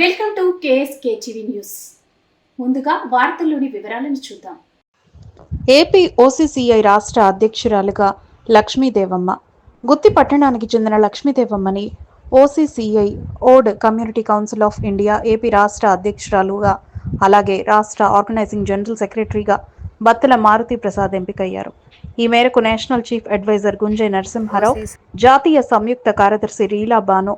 Welcome to KSK TV news. ముందుగా వార్తల్లోని వివరాలను చూద్దాం. ఏపీ ఓసీసీఐ రాష్ట్ర అధ్యక్షురాలుగా లక్ష్మీదేవమ్మ గుత్తి పట్టణానికి చెందిన లక్ష్మీదేవమ్మని OCCI Od community council of India AP రాష్ట్ర అధ్యక్షురాలుగా అలాగే రాష్ట్ర ఆర్గనైజింగ్ జనరల్ సెక్రటరీగా బత్తుల మారుతి ప్రసాద్ ఎంపికయ్యారు. ఈ మేరకు national chief adviser Gunjay Narasimharao జాతీయ సంయుక్త కార్యదర్శి రీలా బాను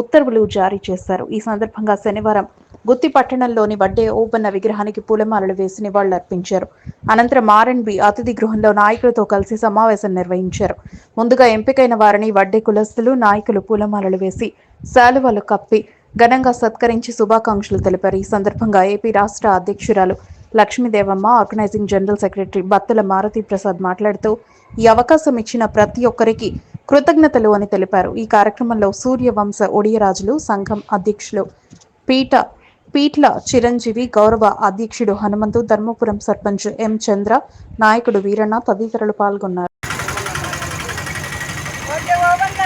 ఉత్తర్వులు జారీ చేశారు. ఈ సందర్భంగా శనివారం గుత్తి పట్టణంలోని వడ్డే ఓబన్న విగ్రహానికి పూలమాలలు వేసి నివాళులర్పించారు. అనంతరం ఆర్ఎండ్బి అతిథి గృహంలో నాయకులతో కలిసి సమావేశం నిర్వహించారు. ముందుగా ఎంపికైన వారిని వడ్డే కులస్తులు నాయకులు పూలమాలలు వేసి శాలువలు కప్పి ఘనంగా సత్కరించి శుభాకాంక్షలు తెలిపారు. ఈ సందర్భంగా ఏపీ రాష్ట్ర అధ్యక్షురాలు Lakshmidevamma organising general secretary Battula Maruti Prasad మాట్లాడుతూ ఈ అవకాశం ఇచ్చిన ప్రతి ఒక్కరికి కృతజ్ఞతలు అని తెలిపారు. ఈ కార్యక్రమంలో సూర్యవంశ ఒడియరాజులు సంఘం అధ్యక్షులు పీట పీట్ల చిరంజీవి గౌరవ అధ్యక్షుడు హనుమంతు ధర్మపురం సర్పంచ్ ఎం చంద్ర నాయకుడు వీరన్న తదితరులు పాల్గొన్నారు. వడ్డే ఓబన్న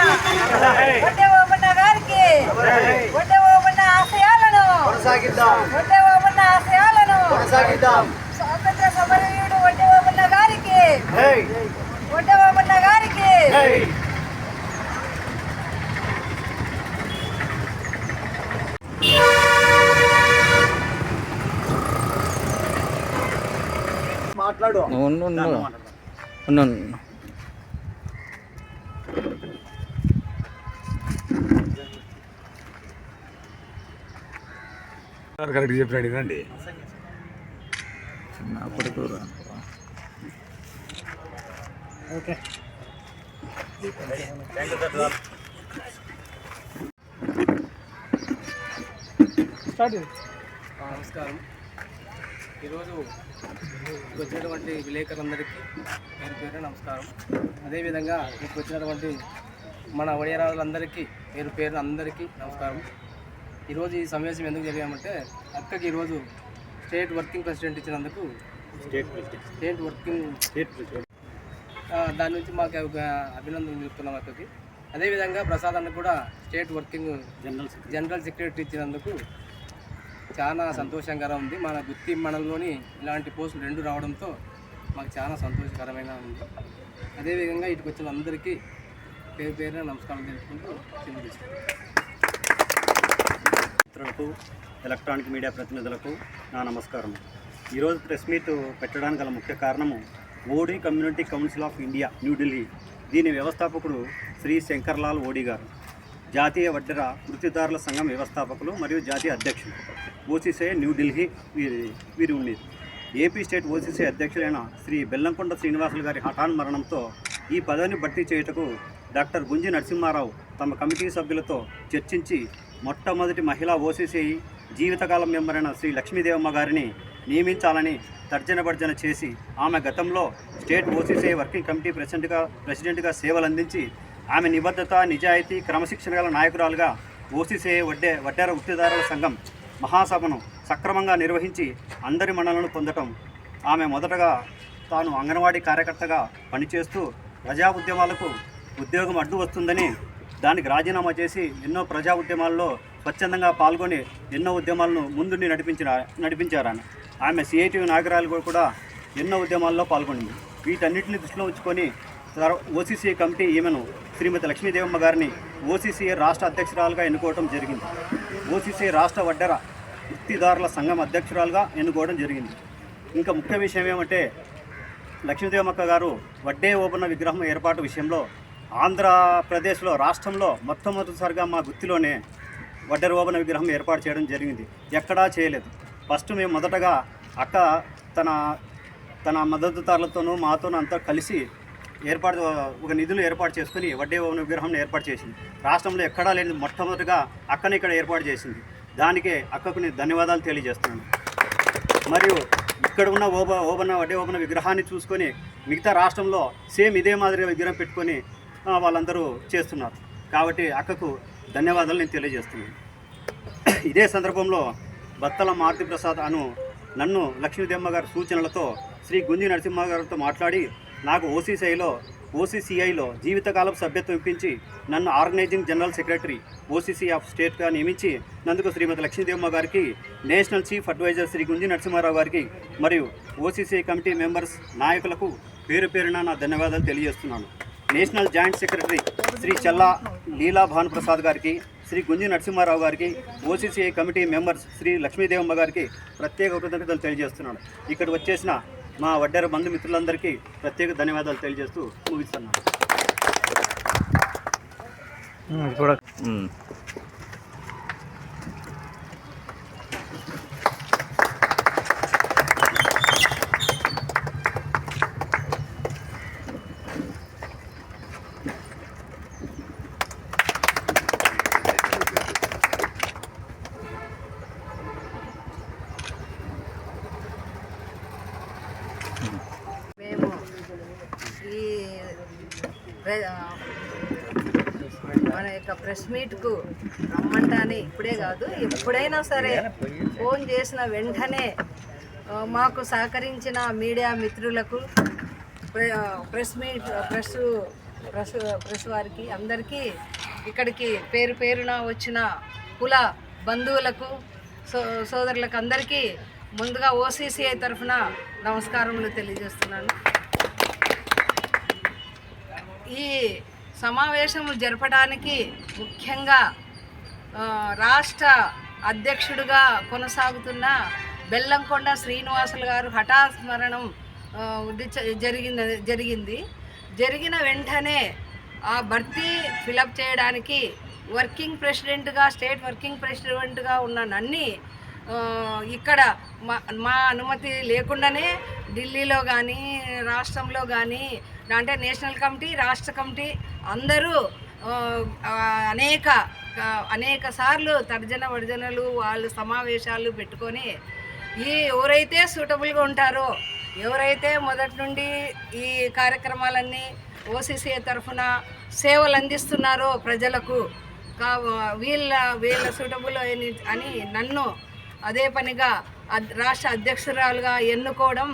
వడ్డే ఓబన్న గారికి వడ్డే ఓబన్న ఆశయాలను కొనసాగిద్దాం వడ్డే ఓబన్న ఆశయాలను కొనసాగిద్దాం స్వాతంత్ర సమరవీరుడు వడ్డే ఓబన్న గారికి. హే వడ్డే ఓబన్న గారికి హే మాట్లాడు. కరెక్ట్ చెప్పినాడు ఇదండి నా కొడుకు. రా. నమస్కారం. ఈరోజు వచ్చినటువంటి విలేకరులందరికీ పేరు పేరు నమస్కారం. అదేవిధంగా మీకు వచ్చినటువంటి మన వడియరాజులందరికీ పేరు పేరు అందరికీ నమస్కారం. ఈరోజు ఈ సమావేశం ఎందుకు జరిగామంటే అక్కకి ఈరోజు స్టేట్ వర్కింగ్ ప్రెసిడెంట్ ఇచ్చినందుకు state president. State working state president. దాని నుంచి మాకు ఒక అభినందనలు చెప్తున్నాం అక్కకి. అదేవిధంగా ప్రసాద్ అన్న కూడా state working general general secretary ఇచ్చినందుకు చాలా సంతోషంగా ఉంది. మన గుత్తి మండలంలోని ఇలాంటి పోస్టులు రెండు రావడంతో మాకు చాలా సంతోషకరమైన ఉంది. అదేవిధంగా ఇటుకు వచ్చిన అందరికీ పేరు పేరున నమస్కారం తీసుకుంటాం మిత్రులకు ఎలక్ట్రానిక్ మీడియా ప్రతినిధులకు నా నమస్కారం. ఈరోజు ప్రెస్ మీట్ పెట్టడానికి గల ముఖ్య కారణము Od community council of India New Delhi దీని వ్యవస్థాపకుడు శ్రీ శంకర్లాల్ ఓడి గారు. జాతీయ వడ్డెర వృత్తిదారుల సంఘం వ్యవస్థాపకులు మరియు జాతీయ అధ్యక్షులు. ఓసీసీ న్యూఢిల్లీ వీరి వీరి ఉండేది. ఏపీ స్టేట్ ఓసీసీ అధ్యక్షులైన శ్రీ బెల్లంకొండ శ్రీనివాసులు గారి హఠాన్ మరణంతో ఈ పదవిని భర్తీ చేయుటకు డాక్టర్ గుంజి నరసింహారావు తమ కమిటీ సభ్యులతో చర్చించి మొట్టమొదటి మహిళా ఓసీసీ జీవితకాలం మెంబరైన శ్రీ లక్ష్మీదేవమ్మ గారిని నియమించాలని తర్జన భర్జన చేసి ఆమె గతంలో స్టేట్ ఓసీసీ వర్కింగ్ కమిటీ ప్రెసిడెంట్గా ప్రెసిడెంట్గా సేవలు అందించి ఆమె నిబద్ధత నిజాయితీ క్రమశిక్షణ గల నాయకురాలుగా ఓసీసీ వడ్డే వడ్డేర వృత్తిదారుల సంఘం మహాసభను సక్రమంగా నిర్వహించి అందరి మన్నలను పొందటం. ఆమె మొదటగా తాను అంగన్వాడీ కార్యకర్తగా పనిచేస్తూ ప్రజా ఉద్యమాలకు ఉద్యోగం అడ్డు వస్తుందని దానికి రాజీనామా చేసి ఎన్నో ప్రజా ఉద్యమాల్లో స్వచ్ఛందంగా పాల్గొని ఎన్నో ఉద్యమాలను ముందుండి నడిపించిన నడిపించారు ఆమె ఆమె సిఐటి నాగరాలు కూడా ఎన్నో ఉద్యమాల్లో పాల్గొనింది. వీటన్నిటిని దృష్టిలో ఉంచుకొని ఓసీసీ కమిటీ ఈమెను శ్రీమతి లక్ష్మీదేవమ్మ గారిని ఓసీసీ రాష్ట్ర అధ్యక్షురాలుగా ఎన్నుకోవడం జరిగింది. ఓసీసీ రాష్ట్ర వడ్డెర వృత్తిదారుల సంఘం అధ్యక్షురాలుగా ఎన్నుకోవడం జరిగింది. ఇంకా ముఖ్య విషయం ఏమంటే లక్ష్మీదేవమ్మక్క గారు వడ్డే ఓపెన్న విగ్రహం ఏర్పాటు విషయంలో ఆంధ్రప్రదేశ్లో రాష్ట్రంలో మొట్టమొదటిసారిగా మా గుత్తిలోనే వడ్డరోబన విగ్రహం ఏర్పాటు చేయడం జరిగింది. ఎక్కడా చేయలేదు. ఫస్ట్ మేము మొదటగా అక్క తన తన మద్దతుదారులతోనూ మాతోనూ అంతా కలిసి ఏర్పాటు ఒక నిధులు ఏర్పాటు చేసుకుని వడ్డే భవన విగ్రహం ఏర్పాటు చేసింది. రాష్ట్రంలో ఎక్కడా లేని మొట్టమొదటిగా అక్కని ఇక్కడ ఏర్పాటు చేసింది. దానికే అక్కకు నేను ధన్యవాదాలు తెలియజేస్తున్నాను. మరియు ఇక్కడ ఉన్న ఓబ ఓబన్న వడ్డే ఓబన విగ్రహాన్ని చూసుకొని మిగతా రాష్ట్రంలో సేమ్ ఇదే మాదిరిగా విగ్రహం పెట్టుకొని వాళ్ళందరూ చేస్తున్నారు. కాబట్టి అక్కకు ధన్యవాదాలు నేను తెలియజేస్తున్నాను. ఇదే సందర్భంలో బత్తల మారుతి ప్రసాద్ అను నన్ను లక్ష్మీదేమ్మ గారి సూచనలతో శ్రీ గుంజి నరసింహ గారితో మాట్లాడి నాకు ఓసీసీఐలో ఓసీసీఐలో జీవితకాలపు సభ్యత్వం ఇప్పించి నన్ను organising general secretary OCC of స్టేట్గా నియమించి నందుకు శ్రీమతి లక్ష్మీదేవమ్మ గారికి national chief advisor Shri Gunji Narasimharao గారికి మరియు ఓసీసీ కమిటీ మెంబర్స్ నాయకులకు పేరు పేరున నా ధన్యవాదాలు తెలియజేస్తున్నాను. National joint secretary Shri Challa Leela Bhanuprasad గారికి శ్రీ గుంజి నరసింహారావు గారికి OCCI committee members Shri Lakshmidevamma గారికి ప్రత్యేక కృతజ్ఞతలు తెలియజేస్తున్నాను. ఇక్కడ వచ్చేసిన మా వడ్డెర బంధుమిత్రులందరికీ ప్రత్యేక ధన్యవాదాలు తెలియజేస్తూ ముగిస్తున్నాను మేము ఈ ప్రె- మన యొక్క ప్రెస్ మీట్కు రమ్మంటానే ఇప్పుడే కాదు ఎప్పుడైనా సరే ఫోన్ చేసిన వెంటనే మాకు సహకరించిన మీడియా మిత్రులకు press meet press press press వారికి అందరికీ ఇక్కడికి పేరు పేరున వచ్చిన కుల బంధువులకు సో సోదరులకు అందరికీ ముందుగా ఓసీసీఐ తరఫున నమస్కారములు తెలియజేస్తున్నాను. ఈ సమావేశము జరపడానికి ముఖ్యంగా రాష్ట్ర అధ్యక్షుడిగా కొనసాగుతున్న బెల్లంకొండ శ్రీనివాసులు గారు హఠాత్ మరణం జరిగింది జరిగింది. జరిగిన వెంటనే ఆ భర్తీ ఫిలప్ చేయడానికి వర్కింగ్ ప్రెసిడెంట్గా స్టేట్ వర్కింగ్ ప్రెసిడెంట్గా ఉన్న నన్ని ఇక్కడ మా మా అనుమతి లేకుండానే ఢిల్లీలో కానీ రాష్ట్రంలో కానీ అంటే నేషనల్ కమిటీ రాష్ట్ర కమిటీ అందరూ అనేక అనేక సార్లు తర్జన వర్జనలు వాళ్ళు సమావేశాలు పెట్టుకొని ఈ ఎవరైతే సూటబుల్గా ఉంటారో ఎవరైతే మొదటి నుండి ఈ కార్యక్రమాలన్నీ ఓసీసీ తరఫున సేవలు అందిస్తున్నారో ప్రజలకు కా వీళ్ళ వీళ్ళ సూటబుల్ అని అని నన్ను అదే పనిగా అద్- రాష్ట్ర అధ్యక్షురాలుగా ఎన్నుకోవడం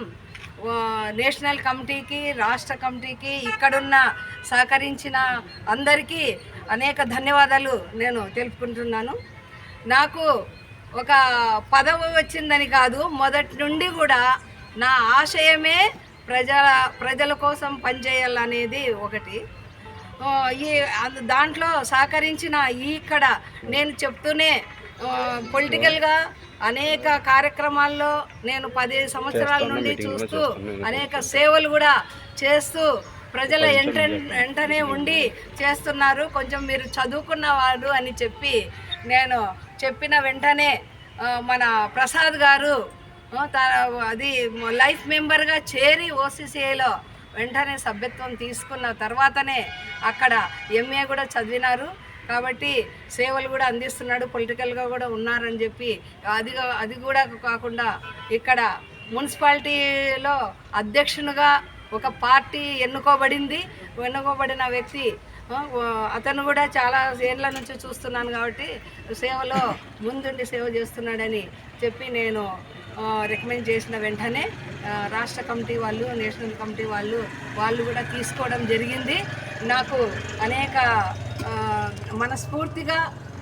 నేషనల్ కమిటీకి రాష్ట్ర కమిటీకి ఇక్కడున్న సహకరించిన అందరికీ అనేక ధన్యవాదాలు నేను తెలుపుకుంటున్నాను. నాకు ఒక పదవి వచ్చిందని కాదు మొదటి నుండి కూడా నా ఆశయమే ప్రజల ప్రజల కోసం పనిచేయాలనేది ఒకటి. ఈ దాంట్లో సహకరించిన ఇక్కడ నేను చెప్తూనే పొలిటికల్గా అనేక కార్యక్రమాల్లో నేను పది సంవత్సరాల నుండి చూస్తూ అనేక సేవలు కూడా చేస్తూ ప్రజల ఎంట వెంటనే ఉండి చేస్తున్నారు. కొంచెం మీరు చదువుకున్నవాడు అని చెప్పి నేను చెప్పిన వెంటనే మన ప్రసాద్ గారు అది లైఫ్ మెంబర్గా చేరి ఓసీసీఐలో వెంటనే సభ్యత్వం తీసుకున్న తర్వాతనే అక్కడ ఎంఏ కూడా చదివినారు. కాబట్టి సేవలు కూడా అందిస్తున్నాడు పొలిటికల్గా కూడా ఉన్నారని చెప్పి అది అది కూడా కాకుండా ఇక్కడ మున్సిపాలిటీలో అధ్యక్షునిగా ఒక పార్టీ ఎన్నుకోబడింది. ఎన్నుకోబడిన వ్యక్తి అతను కూడా చాలా ఏళ్ళ నుంచి చూస్తున్నాను కాబట్టి సేవలో ముందుండి సేవ చేస్తున్నాడని చెప్పి నేను రికమెండ్ చేసిన వెంటనే రాష్ట్ర కమిటీ వాళ్ళు నేషనల్ కమిటీ వాళ్ళు వాళ్ళు కూడా తీసుకోవడం జరిగింది. నాకు అనేక మనస్ఫూర్తిగా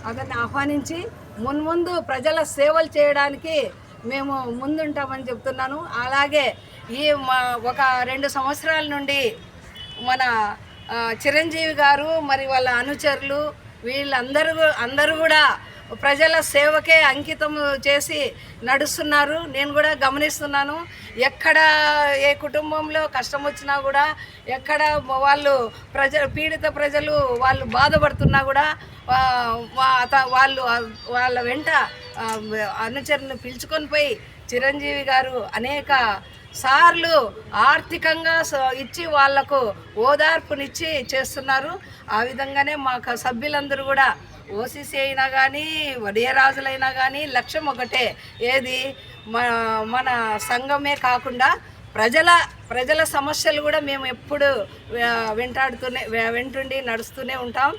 అతన్ని ఆహ్వానించి మున్ముందు ప్రజల సేవలు చేయడానికి మేము ముందుంటామని చెప్తున్నాను. అలాగే ఈ మా ఒక రెండు సంవత్సరాల నుండి మన చిరంజీవి గారు మరి వాళ్ళ అనుచరులు వీళ్ళందరూ అందరూ కూడా ప్రజల సేవకే అంకితం చేసి నడుస్తున్నారు. నేను కూడా గమనిస్తున్నాను. ఎక్కడ ఏ కుటుంబంలో కష్టం వచ్చినా కూడా ఎక్కడ వాళ్ళు ప్రజ పీడిత ప్రజలు వాళ్ళు బాధపడుతున్నా కూడా అత- వాళ్ళు వాళ్ళ వెంట ఆ, అనుచరులను పిలుచుకొని పోయి చిరంజీవి గారు అనేక సార్లు ఆర్థికంగా ఇచ్చి వాళ్ళకు ఓదార్పునిచ్చి చేస్తున్నారు. ఆ విధంగానే మా సభ్యులందరూ కూడా ఓసీసీ అయినా కానీ వడియరాజులైనా కానీ లక్ష్యం ఒకటే. ఏది? మన మన సంఘమే కాకుండా ప్రజల ప్రజల సమస్యలు కూడా మేము ఎప్పుడు వెంటాడుతూనే వెంటుండి నడుస్తూనే ఉంటాం.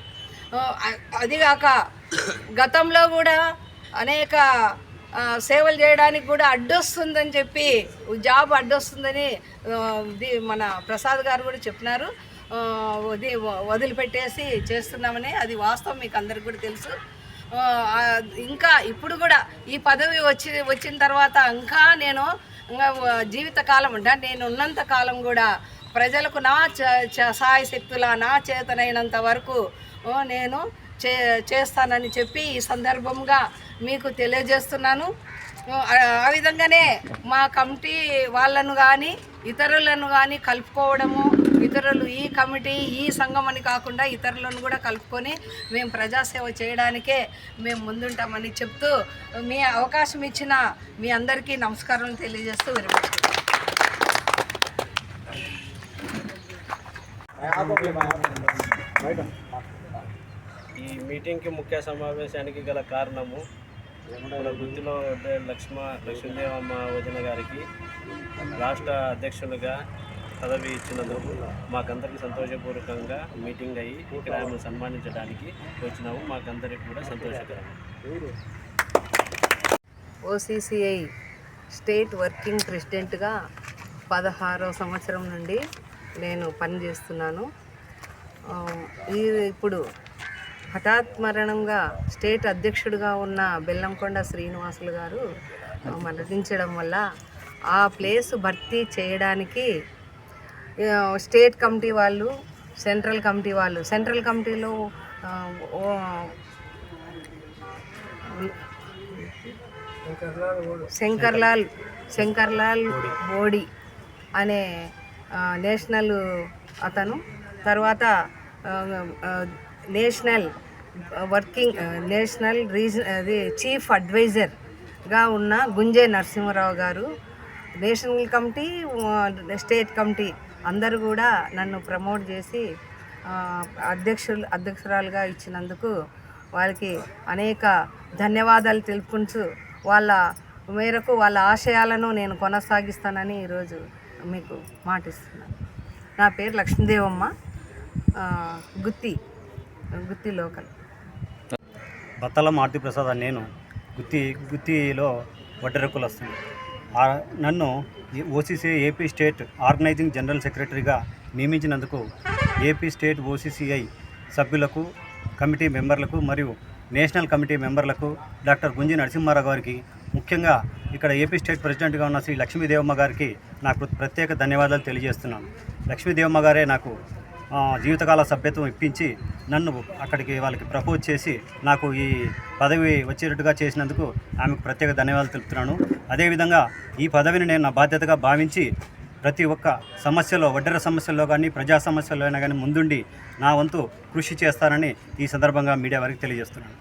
అదిగాక గతంలో కూడా అనేక సేవలు చేయడానికి కూడా అడ్డొస్తుందని చెప్పి జాబ్ అడ్డొస్తుందని మన ప్రసాద్ గారు కూడా చెప్పినారు. వది వదిలిపెట్టేసి చేస్తున్నామని అది వాస్తవం మీకు అందరికి కూడా తెలుసు. ఇంకా ఇప్పుడు కూడా ఈ పదవి వచ్చి వచ్చిన తర్వాత ఇంకా నేను జీవితకాలం అంటే నేను ఉన్నంత కాలం కూడా ప్రజలకు నా చ- చ- శక్తుల నా చేతనైనంత వరకు నేను చే చేస్తానని చెప్పి ఈ సందర్భంగా మీకు తెలియజేస్తున్నాను. ఆ విధంగానే మా కమిటీ వాళ్ళను కానీ ఇతరులను కానీ కలుపుకోవడము ఇతరులు ఈ కమిటీ ఈ సంఘం అని కాకుండా ఇతరులను కూడా కలుపుకొని మేము ప్రజాసేవ చేయడానికే మేము ముందుంటామని చెప్తూ మీ అవకాశం ఇచ్చిన మీ అందరికీ నమస్కారం తెలియజేస్తూ ఈ మీటింగ్కి ముఖ్య సమావేశానికి గల కారణము మన గుర్తులో లక్ష్మ లక్ష్మీదేవమ్మ వదిన గారికి రాష్ట్ర అధ్యక్షులుగా పదవి ఇచ్చినందుకు మాకందరికి సంతోషపూర్వకంగా మీటింగ్ అయ్యి ఇక్కడ ఆమె సన్మానించడానికి వచ్చినాము. మాకందరికి కూడా సంతోషకరం. ఓసీసీఐ స్టేట్ వర్కింగ్ ప్రెసిడెంట్గా పదహారవ సంవత్సరం నుండి నేను పనిచేస్తున్నాను. ఈ ఇప్పుడు హఠాత్ మరణంగా స్టేట్ అధ్యక్షుడిగా ఉన్న బెల్లంకొండ శ్రీనివాసులు గారు మరణించడం వల్ల ఆ ప్లేస్ భర్తీ చేయడానికి స్టేట్ కమిటీ వాళ్ళు సెంట్రల్ కమిటీ వాళ్ళు. సెంట్రల్ కమిటీలో శంకర్లాల్ శంకర్లాల్ బోడి అనే నేషనల్ అతను. తర్వాత నేషనల్ వర్కింగ్ నేషనల్ రీజన్ అది చీఫ్ అడ్వైజర్గా ఉన్న గుంజే నరసింహారావు గారు. నేషనల్ కమిటీ స్టేట్ కమిటీ అందరూ కూడా నన్ను ప్రమోట్ చేసి అధ్యక్షులు అధ్యక్షురాలుగా ఇచ్చినందుకు వాళ్ళకి అనేక ధన్యవాదాలు తెలుపుకుంటూ వాళ్ళ మేరకు వాళ్ళ ఆశయాలను నేను కొనసాగిస్తానని ఈరోజు మీకు మాటిస్తున్నాను. నా పేరు లక్ష్మీదేవమ్మ గుత్తి గుత్తి లోకల్. బత్తల మారుతి ప్రసాద్ నేను గుత్తి గుత్తిలో వడ్డెరకులు వస్తుంది నన్ను OCC AP state organising general సెక్రటరీగా నియమించినందుకు ఏపీ స్టేట్ ఓసీసీఐ సభ్యులకు కమిటీ మెంబర్లకు మరియు నేషనల్ కమిటీ మెంబర్లకు డాక్టర్ గుంజి నరసింహారావు గారికి ముఖ్యంగా ఇక్కడ ఏపీ స్టేట్ ప్రెసిడెంట్గా ఉన్న శ్రీ లక్ష్మీదేవమ్మ గారికి నాకు ప్రత్యేక ధన్యవాదాలు తెలియజేస్తున్నాను. లక్ష్మీదేవమ్మ గారే నాకు జీవితకాల సభ్యత్వం ఇప్పించి నన్ను అక్కడికి వాళ్ళకి ప్రపోజ్ చేసి నాకు ఈ పదవి వచ్చేటట్టుగా చేసినందుకు ఆమెకు ప్రత్యేక ధన్యవాదాలు తెలుపుతున్నాను. అదేవిధంగా ఈ పదవిని నేను నా బాధ్యతగా భావించి ప్రతి ఒక్క సమస్యలో వడ్డర సమస్యల్లో కానీ ప్రజా సమస్యల్లో అయినా కానీ ముందుండి నా వంతు కృషి చేస్తానని ఈ సందర్భంగా మీడియా వారికి తెలియజేస్తున్నాను.